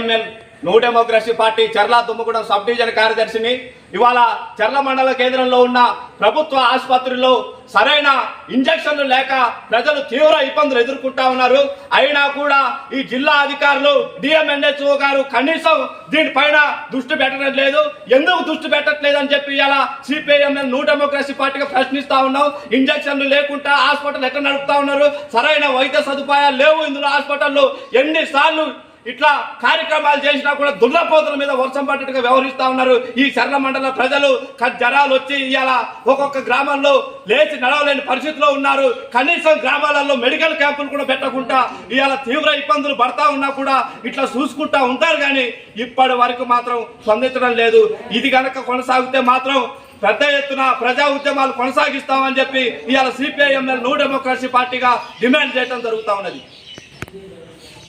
ML new democracy party Charla Dummugudem sub division కార్యదర్శిని. ఇవాళ చర్ల మండల కేంద్రంలో ఉన్న ప్రభుత్వ ఆసుపత్రిలో సరైన ఇంజక్షన్లు లేక ప్రజలు తీవ్ర ఇబ్బందులు ఎదుర్కొంటా ఉన్నారు. అయినా కూడా ఈ జిల్లా అధికారులు డిఎంఎన్హెచ్ఓ గారు కనీసం దీనిపైన దృష్టి పెట్టడం లేదు. ఎందుకు దృష్టి పెట్టట్లేదు అని చెప్పి ఇలా సిపిఐఎంఎల్ న్యూ డెమోక్రసీ పార్టీగా ప్రశ్నిస్తా ఉన్నాం. ఇంజక్షన్లు లేకుండా హాస్పిటల్ ఎట్లా నడుపుతా ఉన్నారు? సరైన వైద్య సదుపాయాలు లేవు ఇందులో హాస్పిటల్లో. ఎన్నిసార్లు ఇట్లా కార్యక్రమాలు చేసినా కూడా దున్నపోతుల మీద వర్షం పడ్డట్టుగా వ్యవహరిస్తా ఉన్నారు ఈ శరణ మండల ప్రజలు. క- జ్వరాలు వచ్చి ఇలా ఒక్కొక్క గ్రామంలో లేచి నడవలేని పరిస్థితిలో ఉన్నారు. కనీసం గ్రామాలలో మెడికల్ క్యాంపులు కూడా పెట్టకుండా ఇవాళ తీవ్ర ఇబ్బందులు పడతా ఉన్నా కూడా ఇట్లా చూసుకుంటా ఉంటారు కానీ ఇప్పటి వరకు మాత్రం స్పందించడం లేదు. ఇది కనుక కొనసాగితే మాత్రం పెద్ద ఎత్తున ప్రజా ఉద్యమాలు కొనసాగిస్తామని చెప్పి ఇవాళ సిపిఐఎంఎల్ న్యూ డెమోక్రసీ పార్టీగా డిమాండ్ చేయడం జరుగుతూ ఉన్నది.